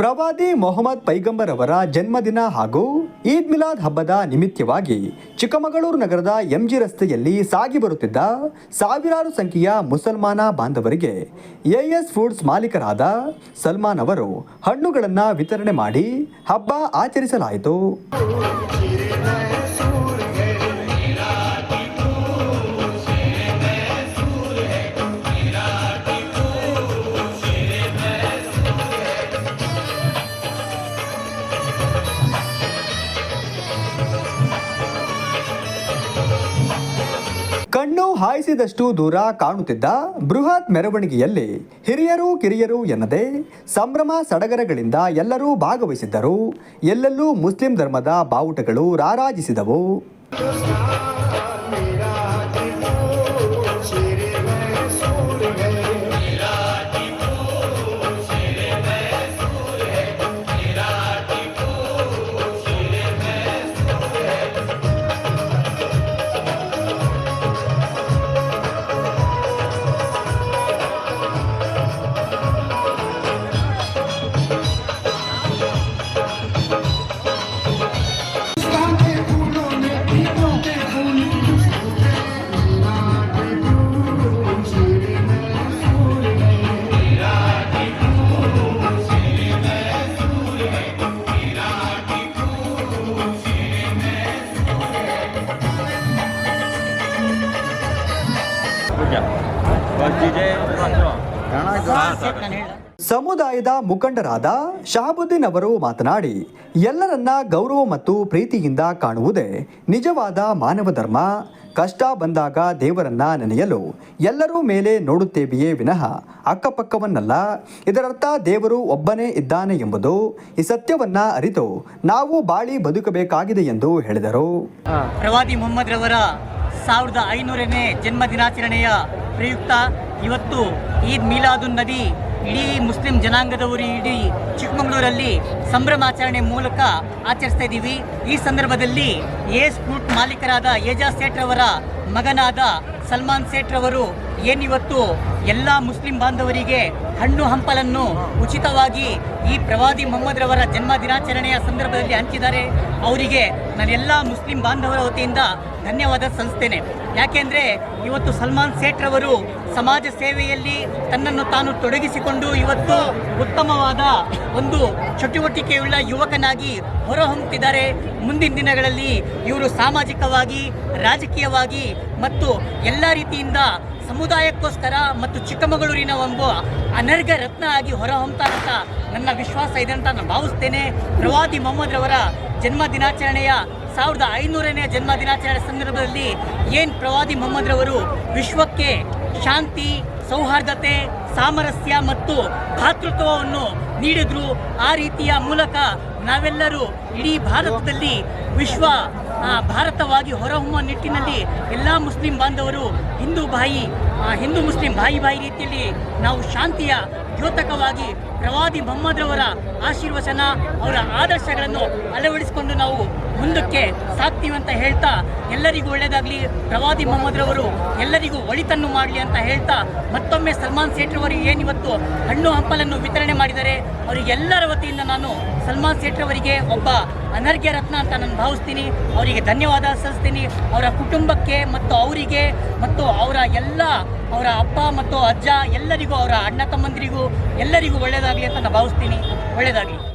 ಪ್ರವಾದಿ ಮೊಹಮ್ಮದ್ ಪೈಗಂಬರ್ ಅವರ ಜನ್ಮದಿನ ಹಾಗೂ ಈದ್ ಮಿಲಾದ್ ಹಬ್ಬದ ನಿಮಿತ್ತವಾಗಿ ಚಿಕ್ಕಮಗಳೂರು ನಗರದ ಎಂಜಿ ರಸ್ತೆಯಲ್ಲಿ ಸಾಗಿ ಬರುತ್ತಿದ್ದ ಸಾವಿರಾರು ಸಂಖ್ಯೆಯ ಮುಸಲ್ಮಾನ ಬಾಂಧವರಿಗೆ ಎಎಸ್ ಫುಡ್ಸ್ ಮಾಲೀಕರಾದ ಸಲ್ಮಾನ್ ಅವರು ಹಣ್ಣುಗಳನ್ನು ವಿತರಣೆ ಮಾಡಿ ಹಬ್ಬ ಆಚರಿಸಲಾಯಿತು. ಕಣ್ಣು ಹಾಯಿಸಿದಷ್ಟು ದೂರ ಕಾಣುತ್ತಿದ್ದ ಬೃಹತ್ ಮೆರವಣಿಗೆಯಲ್ಲಿ ಹಿರಿಯರು ಕಿರಿಯರು ಎನ್ನದೆ ಸಂಭ್ರಮ ಸಡಗರಗಳಿಂದ ಎಲ್ಲರೂ ಭಾಗವಹಿಸಿದ್ದರು. ಎಲ್ಲೆಲ್ಲೂ ಮುಸ್ಲಿಂ ಧರ್ಮದ ಬಾವುಟಗಳು ರಾರಾಜಿಸಿದವು. ಸಮುದಾಯದ ಮುಖಂಡರಾದ ಶಹಾಬುದ್ದೀನ್ ಅವರು ಮಾತನಾಡಿ ಎಲ್ಲರನ್ನ ಗೌರವ ಮತ್ತು ಪ್ರೀತಿಯಿಂದ ಕಾಣುವುದೇ ನಿಜವಾದ ಮಾನವ ಧರ್ಮ. ಕಷ್ಟ ಬಂದಾಗ ದೇವರನ್ನ ನೆನೆಯಲು ಎಲ್ಲರೂ ಮೇಲೆ ನೋಡುತ್ತೇವೆಯೇ ವಿನಃ ಅಕ್ಕಪಕ್ಕವನ್ನಲ್ಲ. ಇದರರ್ಥ ದೇವರು ಒಬ್ಬನೇ ಇದ್ದಾನೆ ಎಂಬುದು ಈ ಸತ್ಯವನ್ನ ಅರಿತು ನಾವು ಬಾಳಿ ಬದುಕಬೇಕಾಗಿದೆ ಎಂದು ಹೇಳಿದರು. ಪ್ರವಾದಿ ಮೊಹಮ್ಮದ್ ರವರ ಸಾವಿರದ ಐನೂರನೇ ಜನ್ಮ ದಿನಾಚರಣೆಯ ಪ್ರಯುಕ್ತ ಇವತ್ತು ಈದ್ ಮೀಲಾದುನ್ ನಬಿ ಇಡೀ ಮುಸ್ಲಿಂ ಜನಾಂಗದವರು ಇಡೀ ಚಿಕ್ಕಮಗಳೂರಲ್ಲಿ ಸಂಭ್ರಮಾಚರಣೆ ಮೂಲಕ ಆಚರಿಸ್ತಾ ಇದ್ದೀವಿ. ಈ ಸಂದರ್ಭದಲ್ಲಿ ಏಸ್ ಫ್ರೂಟ್ ಮಾಲೀಕರಾದ ಏಜಾ ಸೇಠ್ರವರ ಮಗನಾದ ಸಲ್ಮಾನ್ ಸೇಠ್ರವರು ಏನಿವತ್ತು ಎಲ್ಲ ಮುಸ್ಲಿಂ ಬಾಂಧವರಿಗೆ ಹಣ್ಣು ಹಂಪಲನ್ನು ಉಚಿತವಾಗಿ ಈ ಪ್ರವಾದಿ ಮೊಹಮ್ಮದ್ ರವರ ಜನ್ಮ ದಿನಾಚರಣೆಯ ಸಂದರ್ಭದಲ್ಲಿ ಹಂಚಿದ್ದಾರೆ. ಅವರಿಗೆ ನಾನು ಎಲ್ಲ ಮುಸ್ಲಿಂ ಬಾಂಧವರ ವತಿಯಿಂದ ಧನ್ಯವಾದ ಸಲ್ಲಿಸ್ತೇನೆ. ಯಾಕೆಂದರೆ ಇವತ್ತು ಸಲ್ಮಾನ್ ಸೇಠ್ ರವರು ಸಮಾಜ ಸೇವೆಯಲ್ಲಿ ತನ್ನನ್ನು ತಾನು ತೊಡಗಿಸಿಕೊಂಡು ಇವತ್ತು ಉತ್ತಮವಾದ ಒಂದು ಚಟುವಟಿಕೆಯುಳ್ಳ ಯುವಕನಾಗಿ ಹೊರಹೊಮ್ಮುತ್ತಿದ್ದಾರೆ. ಮುಂದಿನ ದಿನಗಳಲ್ಲಿ ಇವರು ಸಾಮಾಜಿಕವಾಗಿ, ರಾಜಕೀಯವಾಗಿ ಮತ್ತು ಎಲ್ಲ ರೀತಿಯಿಂದ ಸಮುದಾಯಕ್ಕೋಸ್ಕರ ಮತ್ತು ಚಿಕ್ಕಮಗಳೂರಿನ ಒಂದು ಅನರ್ಘ ರತ್ನ ಆಗಿ ಹೊರಹೊಮ್ತಾರೆ ಅಂತ ನನ್ನ ವಿಶ್ವಾಸ ಇದೆ ಅಂತ ನಾನು ಭಾವಿಸ್ತೇನೆ. ಪ್ರವಾದಿ ಮೊಹಮ್ಮದ್ ರವರ ಜನ್ಮ ದಿನಾಚರಣೆಯ ಸಾವಿರದ ಐನೂರನೇ ಜನ್ಮ ದಿನಾಚರಣೆ ಸಂದರ್ಭದಲ್ಲಿ ಏನು ಪ್ರವಾದಿ ಮೊಹಮ್ಮದ್ ರವರು ವಿಶ್ವಕ್ಕೆ ಶಾಂತಿ, ಸೌಹಾರ್ದತೆ, ಸಾಮರಸ್ಯ ಮತ್ತು ಭಾತೃತ್ವವನ್ನು ನೀಡಿದ್ರು, ಆ ರೀತಿಯ ಮೂಲಕ ನಾವೆಲ್ಲರೂ ಇಡೀ ಭಾರತದಲ್ಲಿ ವಿಶ್ವ ಭಾರತವಾಗಿ ಹೊರಹೊಮ್ಮುವ ನಿಟ್ಟಿನಲ್ಲಿ ಎಲ್ಲ ಮುಸ್ಲಿಂ ಬಾಂಧವರು, ಹಿಂದೂ ಬಾಯಿ ಹಿಂದೂ ಮುಸ್ಲಿಂ ಬಾಯಿ ಬಾಯಿ ರೀತಿಯಲ್ಲಿ ನಾವು ಶಾಂತಿಯ ದ್ಯೋತಕವಾಗಿ ಪ್ರವಾದಿ ಮೊಹಮ್ಮದ್ ರವರ ಆಶೀರ್ವಚನ, ಅವರ ಆದರ್ಶಗಳನ್ನು ಅಳವಡಿಸಿಕೊಂಡು ನಾವು ಮುಂದಕ್ಕೆ ಸಾಕ್ತೀವಿ ಅಂತ ಹೇಳ್ತಾ ಎಲ್ಲರಿಗೂ ಒಳ್ಳೆಯದಾಗಲಿ ಪ್ರವಾದಿ ಮೊಹಮ್ಮದ್ ರವರು ಎಲ್ಲರಿಗೂ ಒಳಿತನ್ನು ಮಾಡಲಿ ಅಂತ ಹೇಳ್ತಾ ಮತ್ತೊಮ್ಮೆ ಸಲ್ಮಾನ್ ಸೇಠ್ ರವರಿಗೆ ಏನಿವತ್ತು ಹಣ್ಣು ಹಂಪಲನ್ನು ವಿತರಣೆ ಮಾಡಿದರೆ ಅವರಿಗೆಲ್ಲರ ವತಿಯಿಂದ ನಾನು ಸಲ್ಮಾನ್ ಸೇಠ್ರವರಿಗೆ ಒಬ್ಬ ಅನರ್ಘ್ಯ ರತ್ನ ಅಂತ ನಾನು ಭಾವಿಸ್ತೀನಿ. ಅವರಿಗೆ ಧನ್ಯವಾದ ಸಲ್ಲಿಸ್ತೀನಿ. ಅವರ ಕುಟುಂಬಕ್ಕೆ ಮತ್ತು ಅವರಿಗೆ ಮತ್ತು ಅವರ ಎಲ್ಲ, ಅವರ ಅಪ್ಪ ಮತ್ತು ಅಜ್ಜ ಎಲ್ಲರಿಗೂ, ಅವರ ಅಣ್ಣ ತಮ್ಮಂದಿರಿಗೂ ಎಲ್ಲರಿಗೂ ಒಳ್ಳೆಯದಾಗಲಿ ಅಂತ ನಾನು ಭಾವಿಸ್ತೀನಿ. ಒಳ್ಳೆಯದಾಗಲಿ.